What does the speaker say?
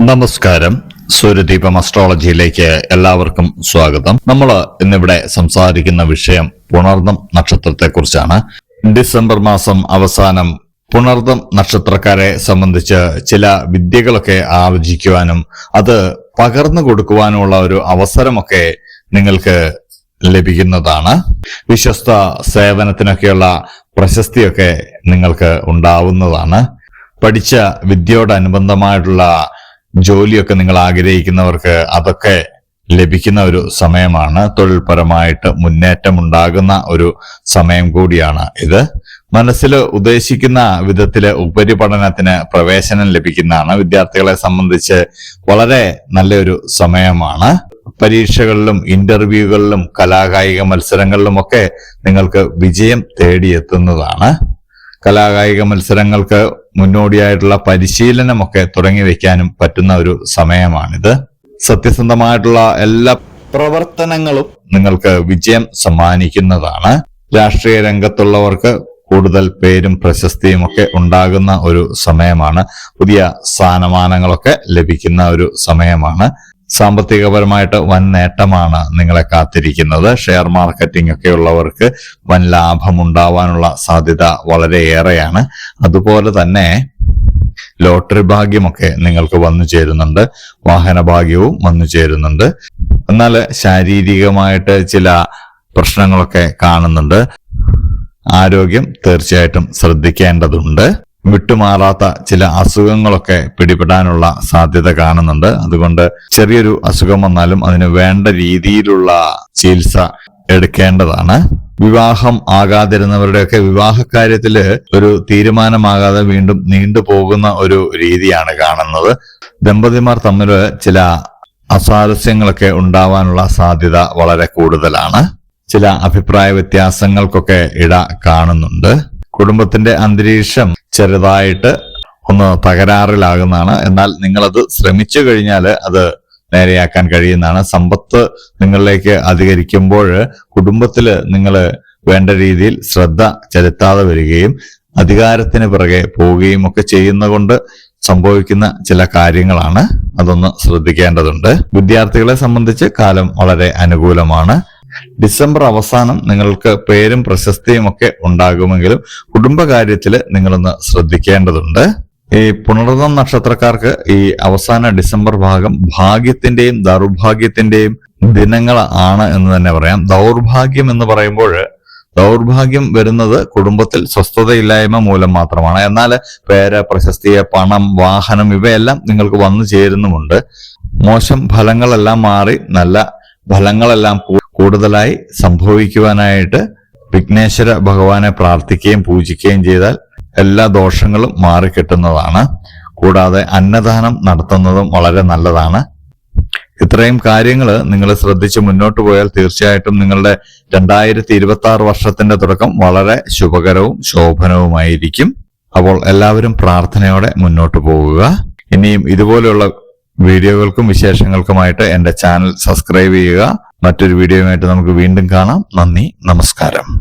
നമസ്കാരം. സൂര്യദീപം അസ്ട്രോളജിയിലേക്ക് എല്ലാവർക്കും സ്വാഗതം. നമ്മൾ ഇന്നിവിടെ സംസാരിക്കുന്ന വിഷയം പുണർദം നക്ഷത്രത്തെ കുറിച്ചാണ് ഡിസംബർ മാസം അവസാനം പുണർദം നക്ഷത്രക്കാരെ സംബന്ധിച്ച് ചില വിദ്യകളൊക്കെ ആർജിക്കുവാനും അത് പകർന്നു കൊടുക്കുവാനുമുള്ള ഒരു അവസരമൊക്കെ നിങ്ങൾക്ക് ലഭിക്കുന്നതാണ്. വിശ്വസ്ത സേവനത്തിനൊക്കെയുള്ള പ്രശസ്തിയൊക്കെ നിങ്ങൾക്ക് ഉണ്ടാവുന്നതാണ്. പഠിച്ച വിദ്യയോടനുബന്ധമായിട്ടുള്ള ജോലിയൊക്കെ നിങ്ങൾ ആഗ്രഹിക്കുന്നവർക്ക് അതൊക്കെ ലഭിക്കുന്ന ഒരു സമയമാണ്. തൊഴിൽപരമായിട്ട് മുന്നേറ്റം ഉണ്ടാകുന്ന ഒരു സമയം കൂടിയാണ് ഇത്. മനസ്സിൽ ഉദ്ദേശിക്കുന്ന വിധത്തിൽ ഉപരിപഠനത്തിന് പ്രവേശനം ലഭിക്കുന്നതാണ്. വിദ്യാർത്ഥികളെ സംബന്ധിച്ച് വളരെ നല്ലൊരു സമയമാണ്. പരീക്ഷകളിലും ഇന്റർവ്യൂകളിലും കലാകായിക മത്സരങ്ങളിലുമൊക്കെ നിങ്ങൾക്ക് വിജയം തേടിയെത്തുന്നതാണ്. കലാകായിക മത്സരങ്ങൾക്ക് മുന്നോടിയായിട്ടുള്ള പരിശീലനമൊക്കെ തുടങ്ങി വയ്ക്കാനും പറ്റുന്ന ഒരു സമയമാണിത്. സത്യസന്ധമായിട്ടുള്ള എല്ലാ പ്രവർത്തനങ്ങളും നിങ്ങൾക്ക് വിജയം സമ്മാനിക്കുന്നതാണ്. രാഷ്ട്രീയ രംഗത്തുള്ളവർക്ക് കൂടുതൽ പേരും പ്രശസ്തിയും ഒക്കെ ഉണ്ടാകുന്ന ഒരു സമയമാണ്. പുതിയ സ്ഥാനമാനങ്ങളൊക്കെ ലഭിക്കുന്ന ഒരു സമയമാണ്. സാമ്പത്തികപരമായിട്ട് വൻ നേട്ടമാണ് നിങ്ങളെ കാത്തിരിക്കുന്നത്. ഷെയർ മാർക്കറ്റിംഗ് ഒക്കെ ഉള്ളവർക്ക് വൻ ലാഭം ഉണ്ടാവാനുള്ള സാധ്യത വളരെയേറെയാണ്. അതുപോലെ തന്നെ ലോട്ടറി ഭാഗ്യമൊക്കെ നിങ്ങൾക്ക് വന്നു ചേരുന്നുണ്ട്. വാഹന ഭാഗ്യവും വന്നു ചേരുന്നുണ്ട്. എന്നാൽ ശാരീരികമായിട്ട് ചില പ്രശ്നങ്ങളൊക്കെ കാണുന്നുണ്ട്. ആരോഗ്യം തീർച്ചയായിട്ടും ശ്രദ്ധിക്കേണ്ടതുണ്ട്. വിട്ടുമാറാത്ത ചില അസുഖങ്ങളൊക്കെ പിടിപെടാനുള്ള സാധ്യത കാണുന്നുണ്ട്. അതുകൊണ്ട് ചെറിയൊരു അസുഖം വന്നാലും അതിന് വേണ്ട രീതിയിലുള്ള ചികിത്സ എടുക്കേണ്ടതാണ്. വിവാഹം ആകാതിരുന്നവരുടെയൊക്കെ വിവാഹ കാര്യത്തിൽ ഒരു തീരുമാനമാകാതെ വീണ്ടും നീണ്ടുപോകുന്ന ഒരു രീതിയാണ് കാണുന്നത്. ദമ്പതിമാർ തമ്മിൽ ചില അസാരസ്യങ്ങളൊക്കെ ഉണ്ടാവാനുള്ള സാധ്യത വളരെ കൂടുതലാണ്. ചില അഭിപ്രായ വ്യത്യാസങ്ങൾക്കൊക്കെ ഇട കാണുന്നുണ്ട്. കുടുംബത്തിന്റെ അന്തരീക്ഷം ചെറുതായിട്ട് ഒന്ന് തകരാറിലാകുന്നതാണ്. എന്നാൽ നിങ്ങളത് ശ്രമിച്ചു കഴിഞ്ഞാൽ അത് നേരെയാക്കാൻ കഴിയുന്നതാണ്. സമ്പത്ത് നിങ്ങളിലേക്ക് അധികരിക്കുമ്പോൾ കുടുംബത്തിൽ നിങ്ങൾ വേണ്ട രീതിയിൽ ശ്രദ്ധ ചെലുത്താതെ വരികയും അധികാരത്തിന് പിറകെ പോവുകയും ഒക്കെ ചെയ്യുന്നതുകൊണ്ട് സംഭവിക്കുന്ന ചില കാര്യങ്ങളാണ്. അതൊന്ന് ശ്രദ്ധിക്കേണ്ടതുണ്ട്. വിദ്യാർത്ഥികളെ സംബന്ധിച്ച് കാലം വളരെ അനുകൂലമാണ്. ഡിസംബർ അവസാനം നിങ്ങൾക്ക് പേരും പ്രശസ്തിയും ഒക്കെ ഉണ്ടാകുമെങ്കിലും കുടുംബകാര്യത്തിൽ നിങ്ങളൊന്ന് ശ്രദ്ധിക്കേണ്ടതുണ്ട്. ഈ പുണർദം നക്ഷത്രക്കാർക്ക് ഈ അവസാന ഡിസംബർ ഭാഗം ഭാഗ്യത്തിന്റെയും ദൗർഭാഗ്യത്തിന്റെയും ദിനങ്ങൾ ആണ് എന്ന് തന്നെ പറയാം. ദൗർഭാഗ്യം എന്ന് പറയുമ്പോൾ ദൗർഭാഗ്യം വരുന്നത് കുടുംബത്തിൽ സ്വസ്ഥതയില്ലായ്മ മൂലം മാത്രമാണ്. എന്നാൽ പേര് പ്രശസ്തിയെ പണം വാഹനം ഇവയെല്ലാം നിങ്ങൾക്ക് വന്നു ചേരുന്നുമുണ്ട്. മോശം ഫലങ്ങളെല്ലാം മാറി നല്ല ഫലങ്ങളെല്ലാം കൂടുതലായി സംഭവിക്കുവാനായിട്ട് വിഘ്നേശ്വര ഭഗവാനെ പ്രാർത്ഥിക്കുകയും പൂജിക്കുകയും ചെയ്താൽ എല്ലാ ദോഷങ്ങളും മാറിക്കിട്ടുന്നതാണ്. കൂടാതെ അന്നദാനം നടത്തുന്നതും വളരെ നല്ലതാണ്. ഇത്രയും കാര്യങ്ങൾ നിങ്ങൾ ശ്രദ്ധിച്ച് മുന്നോട്ട് പോയാൽ തീർച്ചയായിട്ടും നിങ്ങളുടെ രണ്ടായിരത്തി ഇരുപത്തി ആറ് വർഷത്തിന്റെ തുടക്കം വളരെ ശുഭകരവും ശോഭനവുമായിരിക്കും. അപ്പോൾ എല്ലാവരും പ്രാർത്ഥനയോടെ മുന്നോട്ട് പോകുക ഇനിയും ഇതുപോലെയുള്ള വീഡിയോകൾക്കും വിശേഷങ്ങൾക്കുമായിട്ട് എന്റെ ചാനൽ സബ്സ്ക്രൈബ് ചെയ്യുക. മറ്റൊരു വീഡിയോയുമായിട്ട് നമുക്ക് വീണ്ടും കാണാം. നന്ദി നമസ്കാരം.